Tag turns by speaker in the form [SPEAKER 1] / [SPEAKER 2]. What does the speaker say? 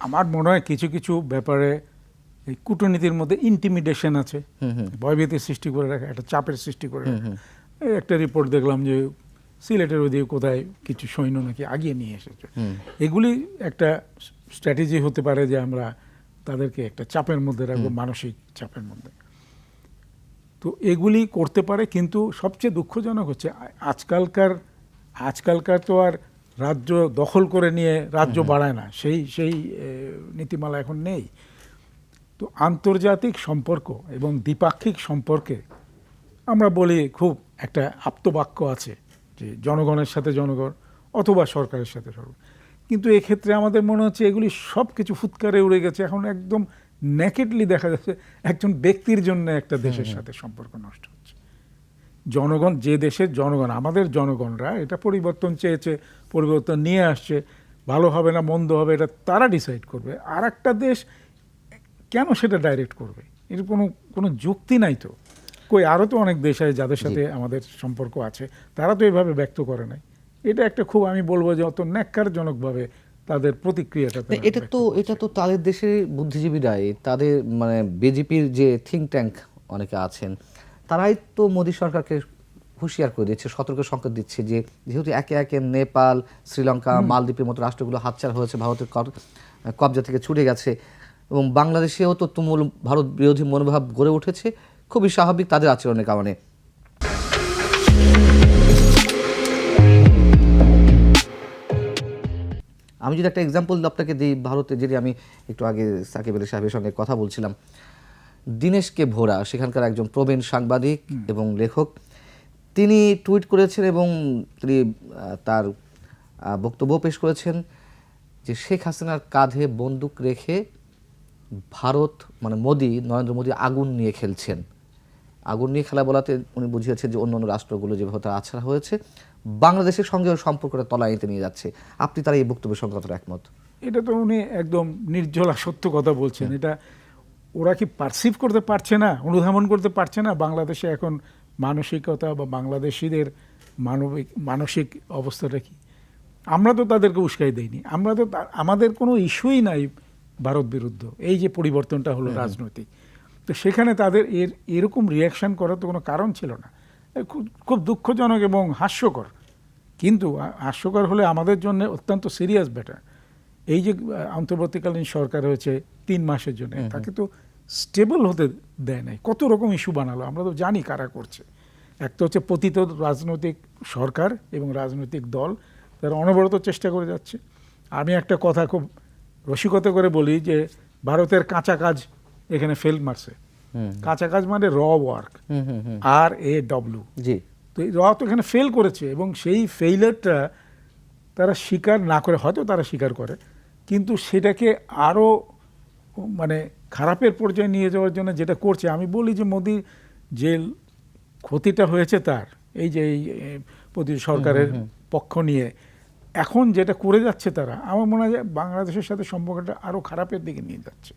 [SPEAKER 1] আমার মনে হয় কিছু কিছু ব্যাপারে এই কূটনীতির মধ্যে ইন্টিমিডেশন আছে। ভয়ভীতির সৃষ্টি করে রাখা একটা চাপের সৃষ্টি করে রাখা। একটা রিপোর্ট দেখলাম যে সিলেটের ওদিকে কোথায় কিছু সৈন্য নাকি আগিয়ে নিয়ে এসেছে। এগুলি একটা স্ট্র্যাটেজি হতে পারে যে আমরা তাদেরকে একটা চাপের মধ্যে রাখব মানসিক চাপের মধ্যে। তো এগুলি করতে পারে কিন্তু সবচেয়ে দুঃখজনক হচ্ছে আজকালকার আজকালকার তো আর রাজ্য দখল করে নিয়ে রাজ্য বাড়ায় না। সেই সেই নীতিমালা এখন নেই। তো আন্তর্জাতিক সম্পর্ক এবং দ্বিপাক্ষিক সম্পর্কে আমরা বলি খুব একটা আপ্তবাক্য আছে যে জনগণের সাথে জনগণ অথবা সরকারের সাথে সরকার। কিন্তু এক্ষেত্রে আমাদের মনে হচ্ছে এগুলি সব কিছু ফুৎকারে উড়ে গেছে। এখন একদম নেকেটলি দেখা যাচ্ছে একজন ব্যক্তির জন্য একটা দেশের সাথে সম্পর্ক নষ্ট। জনগণ যে দেশের জনগণ আমাদের জনগণরা এটা পরিবর্তন চেয়েছে পরিবর্তন নিয়ে আসছে ভালো হবে না মন্দ হবে এটা তারা ডিসাইড করবে। আর একটা দেশ কেন সেটা ডাইরেক্ট করবে? এর কোনো কোনো যুক্তি নাই তো। কই আরও তো অনেক দেশ আছে যাদের সাথে আমাদের সম্পর্ক আছে তারা তো এভাবে ব্যক্ত করে নাই। এটা একটা খুব আমি বলব যে অত ন্যাক্কারজনকভাবে তাদের প্রতিক্রিয়াটা
[SPEAKER 2] এটা তো এটা তো তাদের দেশের বুদ্ধিজীবীরাই তাদের মানে বিজেপির যে থিঙ্ক ট্যাঙ্ক অনেকে আছেন তারাই তো মোদী সরকারকে হুঁশিয়ার করে দিচ্ছে সতর্ক সংকেত দিচ্ছে যে যেহেতু একে একে নেপাল শ্রীলঙ্কা মালদ্বীপের মতো রাষ্ট্রগুলো হাতছাড়া হয়েছে ভারতের কবজা থেকে ছুটে গেছে এবং বাংলাদেশেও তো তুমুল ভারত বিরোধী মনোভাব গড়ে উঠেছে খুবই স্বাভাবিক তাদের আচরণের কারণে। আমি যদি একটা এক্সাম্পল আপনাকে দিই ভারতে যদি আমি একটু আগে সাকিব আলী সাহেবের সঙ্গে কথা বলছিলাম দীনেশকে ভোরা সেখানকার একজন প্রবীণ সাংবাদিক এবং লেখক। তিনি টুইট করেছেন এবং তিনি তার বক্তব্য পেশ করেছেন যে শেখ হাসিনার কাঁধে বন্দুক রেখে ভারত মানে মোদি নরেন্দ্র মোদী আগুন নিয়ে খেলছেন। আগুন নিয়ে খেলা বলাতে উনি বুঝিয়েছেন যে অন্য অন্য রাষ্ট্রগুলো যেভাবে তারা আছড়া হয়েছে বাংলাদেশের সঙ্গে সম্পর্কটা তলানিতে নিয়ে যাচ্ছে। আপনি তার এই বক্তব্যের সঙ্গে একমত?
[SPEAKER 1] এটা তো উনি একদম নির্জলা সত্য কথা বলছেন। এটা ওরা কি পারসিভ করতে পারছে না অনুধাবন করতে পারছে না? বাংলাদেশে এখন মানসিকতা বা বাংলাদেশিদের মানবিক মানসিক অবস্থাটা কি? আমরা তো তাদেরকে উস্কাই দেইনি। আমরা তো আমাদের কোনো ইস্যুই নাই ভারত বিরুদ্ধ। এই যে পরিবর্তনটা হলো রাজনৈতিক। তো সেখানে তাদের এর এরকম রিয়াকশন করার তো কোনো কারণ ছিল না। খুব খুব দুঃখজনক এবং হাস্যকর। কিন্তু হাস্যকর হলে আমাদের জন্য অত্যন্ত সিরিয়াস ব্যাটার এই যে আহ, অন্তর্বর্তীকালীন সরকার হয়েছে তিন মাসের জন্য তাকে তো স্টেবল হতে দেয় নাই। কত রকম ইস্যু বানালো আমরা তো জানি কারা করছে। একটা হচ্ছে পতিত রাজনৈতিক সরকার এবং রাজনৈতিক দল তারা অনবরত চেষ্টা করে যাচ্ছে। আমি একটা কথা খুব রসিকতা করে বলি যে ভারতের কাঁচা কাজ এখানে ফেল মারছে। কাঁচা কাজ মানে র work
[SPEAKER 2] hmm hmm hmm.
[SPEAKER 1] R A W
[SPEAKER 2] G.
[SPEAKER 1] তো এই র তো এখানে ফেল করেছে এবং সেই ফেইলারটা তারা স্বীকার না করে হয়তো তারা স্বীকার করে কিন্তু সেটাকে আরও মানে খারাপের পর্যায়ে নিয়ে যাওয়ার জন্য যেটা করছে আমি বলি যে মোদি যে ক্ষতিটা হয়েছে তার এই যে এই প্রতি সরকারের পক্ষ নিয়ে এখন যেটা করে যাচ্ছে তারা আমার মনে হয় বাংলাদেশের সাথে সম্পর্কটা আরও খারাপের দিকে নিয়ে যাচ্ছে।